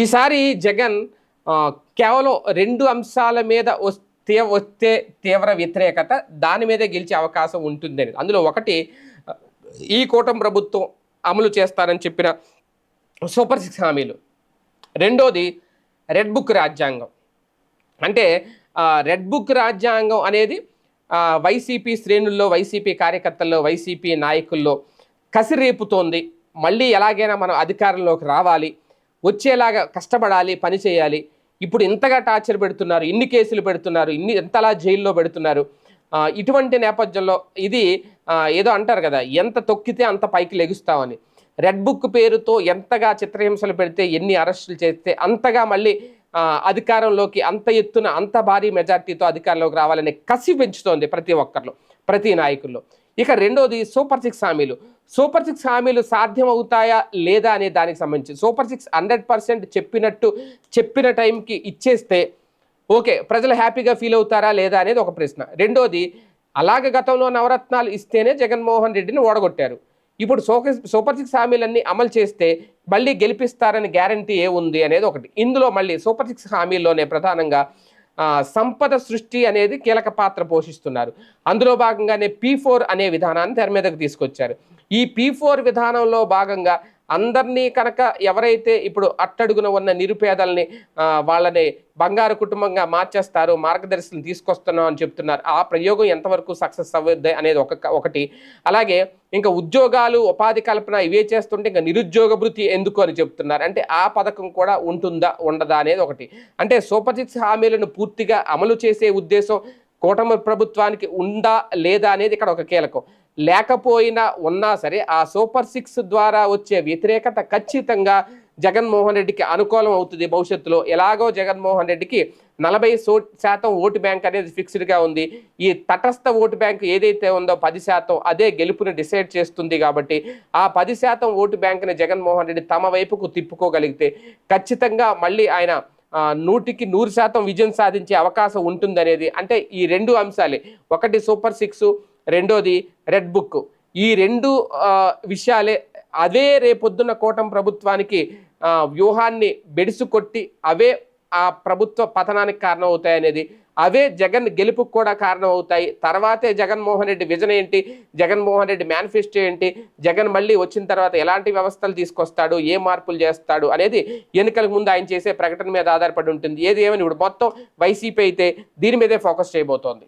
ఈసారి జగన్ కేవలం రెండు అంశాల మీద వస్తే వస్తే తీవ్ర వ్యతిరేకత దాని మీదే గెలిచే అవకాశం ఉంటుందని. అందులో ఒకటి ఈ కూటమి ప్రభుత్వం అమలు చేస్తారని చెప్పిన సూపర్ సిక్స్ హామీలు. రెండోది రెడ్ బుక్ రాజ్యాంగం. అంటే రెడ్ బుక్ రాజ్యాంగం అనేది వైసీపీ శ్రేణుల్లో వైసీపీ కార్యకర్తల్లో వైసీపీ నాయకుల్లో కసిరేపుతోంది. మళ్ళీ ఎలాగైనా మనం అధికారంలోకి రావాలి. వచ్చేలాగా కష్టపడాలి పని చేయాలి. ఇప్పుడు ఇంతగా టార్చర్ పెడుతున్నారు ఇన్ని కేసులు పెడుతున్నారు ఇన్ని ఎంతలా జైల్లో పెడుతున్నారు. ఇటువంటి నేపథ్యంలో ఇది ఏదో అంటారు కదా ఎంత తొక్కితే అంత పైకి లెగుస్తామని. రెడ్ బుక్ పేరుతో ఎంతగా చిత్రహింసలు పెడితే ఎన్ని అరెస్టులు చేస్తే అంతగా మళ్ళీ అధికారంలోకి అంత ఎత్తున అంత భారీ మెజార్టీతో అధికారంలోకి రావాలనే కసి పెంచుతోంది ప్రతి ఒక్కరిలో ప్రతి నాయకుల్లో. ఇక రెండోది సూపర్ సిక్స్ హామీలు. సూపర్ సిక్స్ హామీలు సాధ్యం అవుతాయా లేదా అనే దానికి సంబంధించి సూపర్ సిక్స్ హండ్రెడ్ పర్సెంట్ చెప్పినట్టు చెప్పిన టైంకి ఇచ్చేస్తే ఓకే ప్రజలు హ్యాపీగా ఫీల్ అవుతారా లేదా అనేది ఒక ప్రశ్న. రెండోది అలాగే గతంలో నవరత్నాలు ఇస్తేనే జగన్మోహన్ రెడ్డిని ఓడగొట్టారు. ఇప్పుడు సోక సూపర్ సిక్స్ హామీలన్నీ అమలు చేస్తే మళ్ళీ గెలిపిస్తారని గ్యారంటీ ఏ ఉంది అనేది ఒకటి. ఇందులో మళ్ళీ సూపర్ సిక్స్ హామీల్లోనే ప్రధానంగా సంపద సృష్టి అనేది కీలక పాత్ర పోషిస్తున్నారు. అందులో భాగంగానే పీ ఫోర్ అనే విధానాన్ని తెర మీదకు తీసుకొచ్చారు. ఈ పీ ఫోర్ విధానంలో భాగంగా అందరినీ కనుక ఎవరైతే ఇప్పుడు అట్టడుగున ఉన్న నిరుపేదల్ని వాళ్ళని బంగారు కుటుంబంగా మార్చేస్తారు మార్గదర్శనం తీసుకొస్తున్నాం అని చెప్తున్నారు. ఆ ప్రయోగం ఎంతవరకు సక్సెస్ అవ్వద్ది అనేది ఒక ఒకటి. అలాగే ఇంకా ఉద్యోగాలు ఉపాధి కల్పన ఇవే చేస్తుంటే ఇంకా నిరుద్యోగ భృతి ఎందుకు అని చెప్తున్నారు. అంటే ఆ పథకం కూడా ఉంటుందా ఉండదా అనేది ఒకటి. అంటే సూపర్ సిక్స్ హామీలను పూర్తిగా అమలు చేసే ఉద్దేశం కూటమి ప్రభుత్వానికి ఉందా లేదా అనేది ఇక్కడ ఒక కీలకం. లేకపోయినా ఉన్నా సరే ఆ సూపర్ సిక్స్ ద్వారా వచ్చే వ్యతిరేకత ఖచ్చితంగా జగన్మోహన్ రెడ్డికి అనుకూలం అవుతుంది భవిష్యత్తులో. ఎలాగో జగన్మోహన్ రెడ్డికి నలభై సో శాతం ఓటు బ్యాంక్ అనేది ఫిక్స్డ్గా ఉంది. ఈ తటస్థ ఓటు బ్యాంక్ ఏదైతే ఉందో పది శాతం అదే గెలుపుని డిసైడ్ చేస్తుంది కాబట్టి ఆ పది శాతం ఓటు బ్యాంక్ని జగన్మోహన్ రెడ్డి తమ వైపుకు తిప్పుకోగలిగితే ఖచ్చితంగా మళ్ళీ ఆయన నూటికి నూరు శాతం విజయం సాధించే అవకాశం ఉంటుందనేది. అంటే ఈ రెండు అంశాలే. ఒకటి సూపర్ సిక్స్ రెండోది రెడ్ బుక్. ఈ రెండు విషయాలే అదే రేపొద్దున్న కూటమి ప్రభుత్వానికి వ్యూహాన్ని బెడిసి కొట్టి అవే ఆ ప్రభుత్వ పతనానికి కారణమవుతాయనేది అవే జగన్ గెలుపుకు కూడా కారణం అవుతాయి తర్వాతే జగన్మోహన్ రెడ్డి విజన్ ఏంటి? జగన్మోహన్ రెడ్డి మేనిఫెస్టో ఏంటి? జగన్ మళ్ళీ వచ్చిన తర్వాత ఎలాంటి వ్యవస్థలు తీసుకొస్తాడు? ఏ మార్పులు చేస్తాడు? అనేది ఎన్నికలకు ముందు ఆయన చేసే ప్రకటన మీద ఆధారపడి ఉంటుంది. ఏది ఏమని ఇప్పుడు మొత్తం వైసీపీ అయితే దీని మీదే ఫోకస్ చేయబోతోంది.